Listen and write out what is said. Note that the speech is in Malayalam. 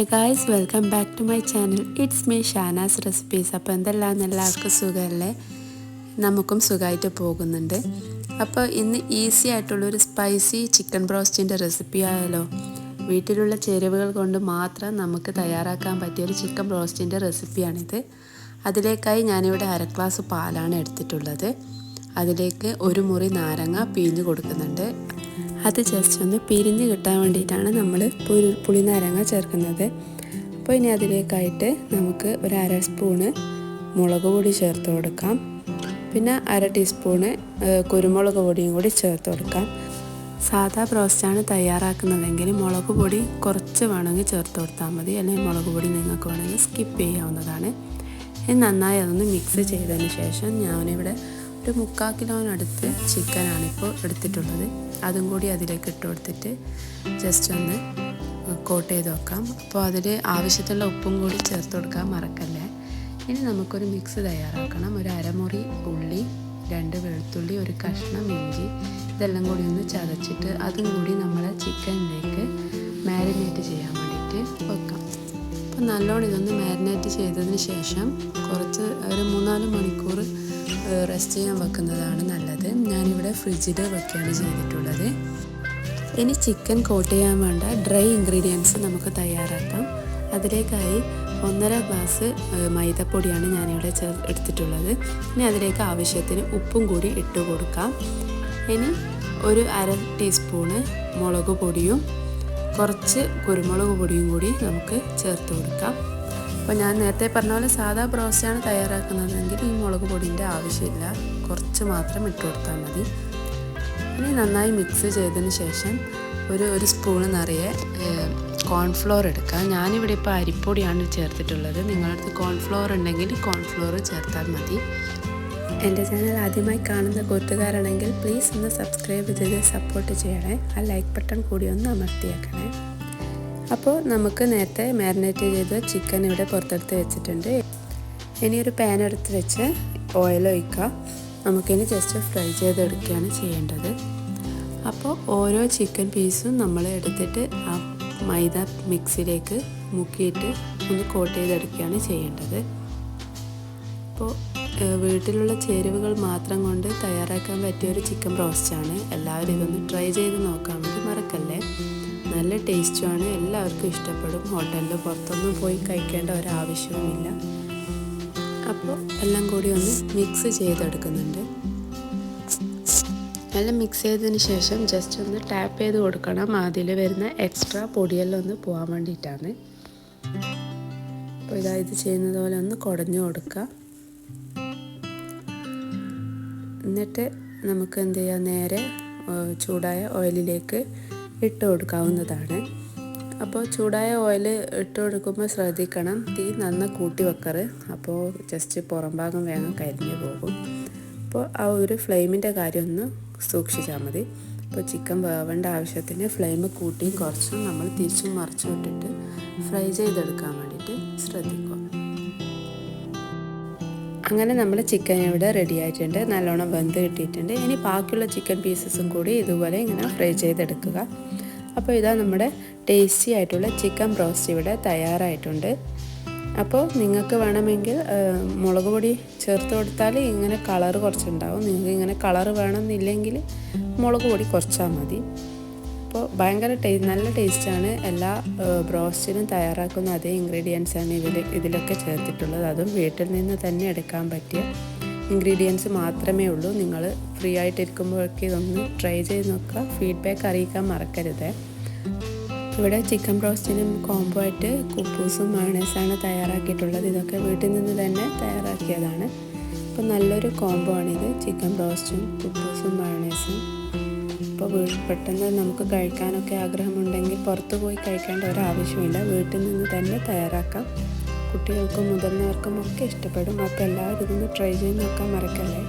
Hey guys welcome back to my channel it's me Shana's recipes അപ്പോൾ എന്തെല്ലാം എല്ലാവർക്കും സുഖമല്ലേ? നമുക്കും സുഖമായിട്ട് പോകുന്നുണ്ട്. അപ്പോൾ ഇന്ന് ഈസി ആയിട്ടുള്ളൊരു സ്പൈസി ചിക്കൻ ബ്രോസ്റ്റിന്റെ റെസിപ്പി ആയാലോ? വീട്ടിലുള്ള ചേരുവകൾ കൊണ്ട് മാത്രം നമുക്ക് തയ്യാറാക്കാൻ പറ്റിയ ഒരു ചിക്കൻ ബ്രോസ്റ്റിന്റെ റെസിപ്പിയാണിത് അതിലേക്കായി ഞാനിവിടെ അര ഗ്ലാസ് പാലാണ് എടുത്തിട്ടുള്ളത്. അതിലേക്ക് ഒരു മുറി നാരങ്ങ പിഴിഞ്ഞ് കൊടുക്കുന്നുണ്ട്. അത് ജസ്റ്റ് ഒന്ന് പിരിഞ്ഞ് കിട്ടാൻ വേണ്ടിയിട്ടാണ് നമ്മൾ പുളി പുളിനാരങ്ങ ചേർക്കുന്നത്. അപ്പോൾ ഇനി അതിലേക്കായിട്ട് നമുക്ക് ഒരു അര സ്പൂണ് മുളക് പൊടി ചേർത്ത് കൊടുക്കാം. പിന്നെ അര ടീസ്പൂണ് കുരുമുളക് പൊടിയും കൂടി ചേർത്ത് കൊടുക്കാം. സാധാ ബ്രോസ്റ്റാണ് തയ്യാറാക്കുന്നതെങ്കിൽ മുളക് പൊടി കുറച്ച് വേണമെങ്കിൽ ചേർത്ത് കൊടുത്താൽ മതി. അല്ലെങ്കിൽ മുളക് പൊടി നിങ്ങൾക്ക് വേണമെങ്കിൽ സ്കിപ്പ് ചെയ്യാവുന്നതാണ്. നന്നായി അതൊന്ന് മിക്സ് ചെയ്തതിന് ശേഷം ഞാനിവിടെ ഒരു മുക്കാൽ കിലോനടുത്ത് ചിക്കനാണ് ഇപ്പോൾ എടുത്തിട്ടുള്ളത്. അതും കൂടി അതിലേക്ക് ഇട്ട് കൊടുത്തിട്ട് ജസ്റ്റ് ഒന്ന് കോട്ട് ചെയ്ത് വെക്കാം. അപ്പോൾ അതിൽ ആവശ്യത്തിലുള്ള ഉപ്പും കൂടി ചേർത്ത് കൊടുക്കാൻ മറക്കല്ലേ? ഇനി നമുക്കൊരു മിക്സ് തയ്യാറാക്കണം. ഒരു അരമുറി ഉള്ളി രണ്ട് വെളുത്തുള്ളി ഒരു കഷ്ണം ഇഞ്ചി ഇതെല്ലാം കൂടി ഒന്ന് ചതച്ചിട്ട് അതും കൂടി നമ്മൾ ചിക്കനിലേക്ക് മാരിനേറ്റ് ചെയ്യാൻ വേണ്ടിയിട്ട് വെക്കാം. അപ്പോൾ നല്ലോണം ഇതൊന്ന് മാരിനേറ്റ് ചെയ്തതിന് ശേഷം കുറച്ച് ഒരു മൂന്നാൽ മണിക്കൂർ റെസ്റ്റ് ചെയ്യാൻ വെക്കുന്നതാണ് നല്ലത്. ഞാനിവിടെ ഫ്രിഡ്ജിൽ വെക്കുകയാണ് ചെയ്തിട്ടുള്ളത്. ഇനി ചിക്കൻ കോട്ട് ചെയ്യാൻ വേണ്ട ഡ്രൈ ഇൻഗ്രീഡിയൻസ് നമുക്ക് തയ്യാറാക്കാം. അതിലേക്കായി ഒന്നര ഗ്ലാസ് മൈദപ്പൊടിയാണ് ഞാനിവിടെ ചേർ എടുത്തിട്ടുള്ളത്. ഇനി അതിലേക്ക് ആവശ്യത്തിന് ഉപ്പും കൂടി ഇട്ട് കൊടുക്കാം. ഇനി ഒരു അര ടീസ്പൂണ് മുളക് പൊടിയും കുറച്ച് കുരുമുളക് പൊടിയും കൂടി നമുക്ക് ചേർത്ത് കൊടുക്കാം. അപ്പോൾ ഞാൻ നേരത്തെ പറഞ്ഞ പോലെ സാധാ ബ്രോസ്റ്റാണ് തയ്യാറാക്കുന്നതെങ്കിൽ ഈ മുളക് പൊടിന്റെ ആവശ്യമില്ല. കുറച്ച് മാത്രം ഇട്ട് കൊടുത്താൽ മതി. ഇനി നന്നായി മിക്സ് ചെയ്തതിന് ശേഷം ഒരു ഒരു സ്പൂൺ നിറയെ കോൺഫ്ലോർ എടുക്കുക ഞാനിവിടെ ഇപ്പോൾ അരിപ്പൊടിയാണ് ചേർത്തിട്ടുള്ളത്. നിങ്ങളടുത്ത് കോൺഫ്ലോർ ഉണ്ടെങ്കിൽ കോൺഫ്ലോർ ചേർത്താൽ മതി. എന്റെ ചാനൽ ആദ്യമായി കാണുന്ന കൂട്ടുകാരാണെങ്കിൽ പ്ലീസ് ഒന്ന് സബ്സ്ക്രൈബ് ചെയ്ത് സപ്പോർട്ട് ചെയ്യണേ. ആ ലൈക്ക് ബട്ടൺ കൂടി ഒന്ന് അമർത്തിയേക്കണേ. അപ്പോൾ നമുക്ക് നേരത്തെ മാരിനേറ്റ് ചെയ്ത ചിക്കൻ ഇവിടെ പുറത്തെടുത്ത് വെച്ചിട്ടുണ്ട്. ഇനി ഒരു പാൻ എടുത്ത് വെച്ച് ഓയിൽ ഒഴിക്കുക നമുക്കിനി ജസ്റ്റ് ഫ്രൈ ചെയ്തെടുക്കുകയാണ് ചെയ്യേണ്ടത്. അപ്പോൾ ഓരോ ചിക്കൻ പീസും നമ്മൾ എടുത്തിട്ട് ആ മൈദ മിക്സിയിലേക്ക് മുക്കിയിട്ട് ഒന്ന് കോട്ട് ചെയ്തെടുക്കുകയാണ് ചെയ്യേണ്ടത്. അപ്പോൾ വീട്ടിലുള്ള ചേരുവകൾ മാത്രം കൊണ്ട് തയ്യാറാക്കാൻ പറ്റിയ ഒരു ചിക്കൻ ബ്രോസ്റ്റാണ് എല്ലാവരും ഇതൊന്ന് ട്രൈ ചെയ്ത് നോക്കാൻ വേണ്ടി മറക്കല്ലേ? നല്ല ടേസ്റ്റുമാണ്. എല്ലാവർക്കും ഇഷ്ടപ്പെടും. ഹോട്ടലിൽ പുറത്തൊന്നും പോയി കഴിക്കേണ്ട ഒരാവശ്യവുമില്ല. അപ്പോൾ എല്ലാം കൂടി ഒന്ന് മിക്സ് ചെയ്തെടുക്കുന്നുണ്ട്. എല്ലാം മിക്സ് ചെയ്തതിന് ശേഷം ജസ്റ്റ് ഒന്ന് ടാപ്പ് ചെയ്ത് കൊടുക്കണം. അതിൽ വരുന്ന എക്സ്ട്രാ പൊടിയെല്ലാം ഒന്ന് പോകാൻ വേണ്ടിയിട്ടാണ്. അപ്പോൾ ഇതാ ഇത് ചെയ്യുന്നത് പോലെ ഒന്ന് കുടഞ്ഞു കൊടുക്കുക. എന്നിട്ട് നമുക്ക് എന്ത് ചെയ്യാം? നേരെ ചൂടായ ഓയിലിലേക്ക് ഇട്ട് കൊടുക്കാവുന്നതാണ്. അപ്പോൾ ചൂടായ ഓയിൽ ഇട്ട് കൊടുക്കുമ്പോൾ ശ്രദ്ധിക്കണം. തീ നന്ന കൂട്ടി വെക്കറ് അപ്പോൾ ജസ്റ്റ് പുറം ഭാഗം വേഗം കരിഞ്ഞു പോകും. അപ്പോൾ ആ ഒരു ഫ്ലെയിമിന്റെ കാര്യം ഒന്ന് സൂക്ഷിച്ചാൽ മതി. അപ്പോൾ ചിക്കൻ വേവേണ്ട ആവശ്യത്തിന് ഫ്ലെയിം കൂട്ടിയും കുറച്ചും നമ്മൾ തിരിച്ചും മറിച്ചും ഇട്ടിട്ട് ഫ്രൈ ചെയ്തെടുക്കാൻ വേണ്ടിയിട്ട് ശ്രദ്ധിക്കുക അങ്ങനെ നമ്മൾ ചിക്കൻ ഇവിടെ റെഡി ആയിട്ടുണ്ട്. നല്ലോണം വെന്ത് കിട്ടിയിട്ടുണ്ട്. ഇനി ബാക്കിയുള്ള ചിക്കൻ പീസസും കൂടി ഇതുപോലെ ഇങ്ങനെ ഫ്രൈ ചെയ്തെടുക്കുക. അപ്പോൾ ഇതാ നമ്മുടെ ടേസ്റ്റി ആയിട്ടുള്ള ചിക്കൻ ബ്രോസ്റ്റ് ഇവിടെ തയ്യാറായിട്ടുണ്ട്. അപ്പോൾ നിങ്ങൾക്ക് വേണമെങ്കിൽ മുളക് പൊടി ചേർത്ത് കൊടുത്താൽ ഇങ്ങനെ കളറ് കുറച്ചുണ്ടാവും. നിങ്ങൾക്ക് ഇങ്ങനെ കളറ് വേണമെന്നില്ലെങ്കിൽ മുളക് പൊടി കുറച്ചാൽ മതി. അപ്പോൾ ഭയങ്കര ടേ നല്ല ടേസ്റ്റാണ്. എല്ലാ ബ്രോസ്റ്റിനും തയ്യാറാക്കുന്ന അതേ ഇൻഗ്രീഡിയൻസ് ആണ് ഇതിൽ ഇതിലൊക്കെ ചേർത്തിട്ടുള്ളത്. അതും വീട്ടിൽ നിന്ന് തന്നെ എടുക്കാൻ പറ്റിയ ഇൻഗ്രീഡിയൻസ് മാത്രമേ ഉള്ളൂ. നിങ്ങൾ ഫ്രീ ആയിട്ടിരിക്കുമ്പോഴൊക്കെ ഇതൊന്ന് ട്രൈ ചെയ്ത് നോക്കുക. ഫീഡ്ബാക്ക് അറിയിക്കാൻ മറക്കരുത്. ഇവിടെ ചിക്കൻ ബ്രോസ്റ്റിനും കോംബോ ആയിട്ട് കുപ്പൂസും മാണേസാണ് തയ്യാറാക്കിയിട്ടുള്ളത്. ഇതൊക്കെ വീട്ടിൽ നിന്ന് തന്നെ തയ്യാറാക്കിയതാണ്. അപ്പോൾ നല്ലൊരു കോംബോ ആണിത്. ചിക്കൻ ബ്രോസ്റ്റും കുപ്പൂസും മയണേസും. ഇപ്പോൾ പെട്ടെന്ന് നമുക്ക് കഴിക്കാനൊക്കെ ആഗ്രഹമുണ്ടെങ്കിൽ പുറത്ത് പോയി കഴിക്കേണ്ട ഒരാവശ്യമില്ല. വീട്ടിൽ നിന്ന് തന്നെ തയ്യാറാക്കാം. കുട്ടികൾക്കും മുതിർന്നവർക്കും ഒക്കെ ഇഷ്ടപ്പെടും. അപ്പോൾ എല്ലാവരും ഇതൊന്ന് ട്രൈ ചെയ്ത് നോക്കാൻ മറക്കല്ലേ?